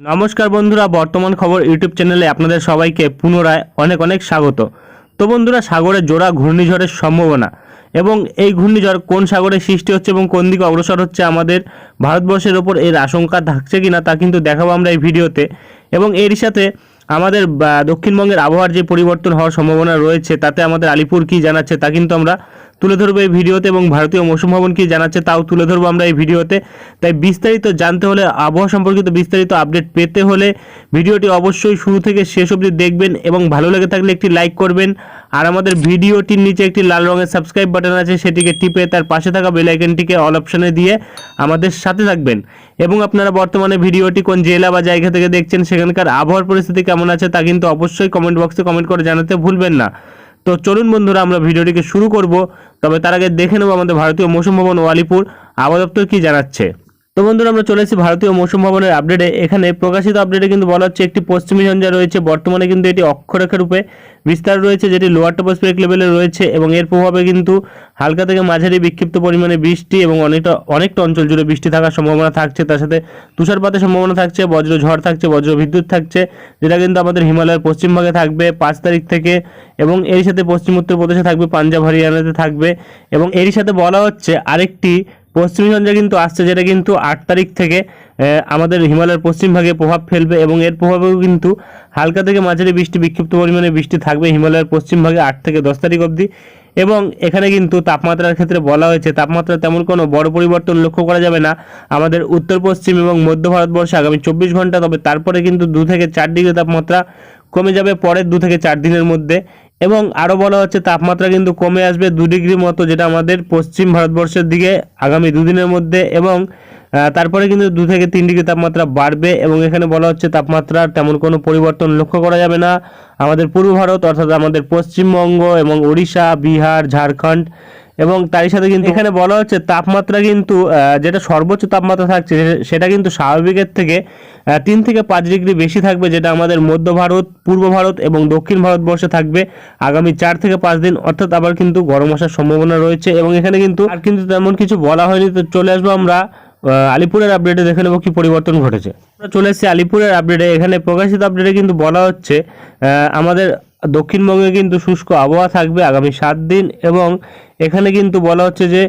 নমস্কার বন্ধুরা, বর্তমান খবর ইউটিউব চ্যানেলে আপনাদের সবাইকে পুনরায় অনেক অনেক স্বাগত। তো বন্ধুরা সাগরে জোড়া ঘূর্ণিঝড়ের সম্ভাবনা এবং এই ঘূর্ণিঝড় কোন সাগরে সৃষ্টি হচ্ছে এবং কোন দিকে অগ্রসর হচ্ছে আমাদের ভারতবর্ষের ওপর এর আশঙ্কা থাকছে কি না তা কিন্তু দেখাবো আমরা এই ভিডিওতে। এবং এর সাথে আমাদের দক্ষিণবঙ্গের আবহাওয়ার যে পরিবর্তন হওয়ার সম্ভাবনা রয়েছে, তাতে আমাদের আলিপুর কী জানাচ্ছে তা কিন্তু আমরা তুলে ধরবো এই ভিডিওতে এবং ভারতীয় মৌসুম ভবন কি জানাচ্ছে তাও তুলে ধরবো আমরা এই ভিডিওতে। তাই বিস্তারিত জানতে হলে, আবহাওয়া সম্পর্কিত বিস্তারিত আপডেট পেতে হলে ভিডিওটি অবশ্যই শুরু থেকে শেষ অবধি দেখবেন এবং ভালো লেগে থাকলে একটি লাইক করবেন। আর আমাদের ভিডিওটির নিচে একটি লাল রঙের সাবস্ক্রাইব বাটন আছে, সেটিকে টিপে তার পাশে থাকা বেল আইকনটিকে অল অপশনে দিয়ে আমাদের সাথে থাকবেন। এবং আপনারা বর্তমানে ভিডিওটি কোন জেলা বা জায়গা থেকে দেখছেন, সেখানকার আবহাওয়ার পরিস্থিতি কেমন আছে তা কিন্তু অবশ্যই কমেন্ট বক্সে কমেন্ট করে জানাতে ভুলবেন না। তো চলুন বন্ধুরা, আমরা ভিডিওটিকে শুরু করব। তবে তার আগে দেখে নেব আমাদের ভারতীয় মৌসুম ভবন ওয়ালিপুর আবহাওয়া দপ্তর কী জানাচ্ছে? তো বন্ধুরা, আমরা চলে এসেছি ভারতীয় মৌসুম ভবনের আপডেটে এখানে প্রকাশিত আপডেটে কিন্তু বলা হচ্ছে, একটি পশ্চিমী ঝঞ্ঝা রয়েছে। বর্তমানে কিন্তু এটি অক্ষরেখা রূপে বিস্তার রয়েছে, যেটি লোয়ার টপোস্ফিরিক লেভেলে রয়েছে এবং এর প্রভাবে কিন্তু হালকা থেকে মাঝারি বিক্ষিপ্ত পরিমাণে বৃষ্টি এবং অনেকটা অনেকটা অঞ্চল জুড়ে বৃষ্টি থাকার সম্ভাবনা থাকছে। তার সাথে তুষারপাতের সম্ভাবনা থাকছে, বজ্র ঝড় থাকছে, বজ্র বিদ্যুৎ থাকছে, যেটা কিন্তু আমাদের হিমালয়ের পশ্চিমভাগে থাকবে পাঁচ তারিখ থেকে এবং এর সাথে পশ্চিম উত্তরপ্রদেশে থাকবে, পাঞ্জাব, হরিয়ানাতে থাকবে এবং এরই সাথে বলা হচ্ছে আরেকটি পশ্চিমী ঝঞ্ঝা কিন্তু আসছে, যেটা কিন্তু আট তারিখ থেকে আমাদের হিমালয়ের পশ্চিম ভাগে প্রভাব ফেলবে এবং এর প্রভাবেও কিন্তু হালকা থেকে মাঝারি বৃষ্টি, বিক্ষিপ্ত পরিমাণে বৃষ্টি থাকবে হিমালয়ের পশ্চিম ভাগে আট থেকে দশ তারিখ অবধি। এবং এখানে কিন্তু তাপমাত্রার ক্ষেত্রে বলা হয়েছে, তাপমাত্রা তেমন কোনো বড় পরিবর্তন লক্ষ্য করা যাবে না। আমাদের উত্তর, পশ্চিম এবং মধ্য ভারতবর্ষে আগামী চব্বিশ ঘণ্টা, তবে তারপরে কিন্তু দু থেকে চার ডিগ্রি তাপমাত্রা কমে যাবে, পরের দু থেকে চার দিনের মধ্যে। এবং আরও বলা হচ্ছে তাপমাত্রা কিন্তু কমে আসবে দু ডিগ্রি মতো, যেটা আমাদের পশ্চিম ভারতবর্ষের দিকে আগামী দুদিনের মধ্যে এবং তারপরে কিন্তু দু থেকে তিন ডিগ্রি তাপমাত্রা বাড়বে এবং এখানে বলা হচ্ছে তাপমাত্রার তেমন কোনো পরিবর্তন লক্ষ্য করা যাবে না। আমাদের পূর্ব ভারত অর্থাৎ আমাদের পশ্চিমবঙ্গ এবং ওড়িশা, বিহার, ঝাড়খণ্ড এবং তারই সাথে কিন্তু এখানে বলা হচ্ছে তাপমাত্রা কিন্তু যেটা সর্বোচ্চ তাপমাত্রা থাকছে সেটা কিন্তু স্বাভাবিকের থেকে তিন থেকে পাঁচ ডিগ্রি বেশি থাকবে যেটা আমাদের মধ্য ভারত পূর্ব ভারত এবং দক্ষিণ ভারতবর্ষে থাকবে আগামী চার থেকে পাঁচ দিন অর্থাৎ আবার কিন্তু গরম আসার সম্ভাবনা রয়েছে এবং এখানে কিন্তু আর কিন্তু তেমন কিছু বলা হয়নি। তো চলে আসব আমরা আলিপুরের আপডেটে দেখে নেব কি পরিবর্তন ঘটেছে। চলে এসেছি আলিপুরের আপডেটে এখানে প্রকাশিত আপডেটে কিন্তু বলা হচ্ছে আমাদের দক্ষিণবঙ্গে কিন্তু শুষ্ক আবহাওয়া থাকবে আগামী সাত দিন এবং এখানে কিন্তু বলা হচ্ছে যে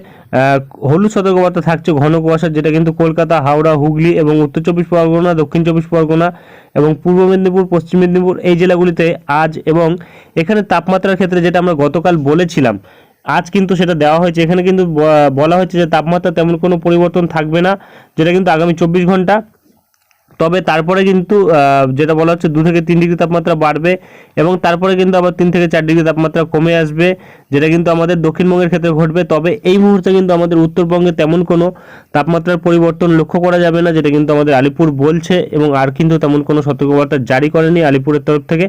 হলুদ সতর্কবার্তা থাকছে ঘন কুয়াশা, যেটা কিন্তু কলকাতা, হাওড়া, হুগলি এবং উত্তর চব্বিশ পরগনা, দক্ষিণ চব্বিশ পরগনা এবং পূর্ব মেদিনীপুর, পশ্চিম মেদিনীপুর এই জেলাগুলিতে আজ এবং এখানে তাপমাত্রার ক্ষেত্রে যেটা আমরা গতকাল বলেছিলাম, আজ কিন্তু সেটা দেওয়া হয়েছে। এখানে কিন্তু বলা হচ্ছে যে তাপমাত্রা তেমন কোনো পরিবর্তন থাকবে না, যেটা কিন্তু আগামী চব্বিশ ঘণ্টা তবে তারপরে কিন্তু যেটা বলা হচ্ছে দু থেকে তিন ডিগ্রি তাপমাত্রা বাড়বে এবং তারপরে কিন্তু আবার তিন থেকে চার ডিগ্রি তাপমাত্রা কমে আসবে, যেটা কিন্তু আমাদের দক্ষিণবঙ্গের ক্ষেত্রে ঘটবে। তবে এই মুহূর্তে কিন্তু আমাদের উত্তরবঙ্গে তেমন কোনো তাপমাত্রার পরিবর্তন লক্ষ্য করা যাবে না, যেটা কিন্তু আমাদের আলিপুর বলছে এবং আর কিন্তু তেমন কোনো সতর্কবার্তা জারি করেনি আলিপুরের তরফ থেকে।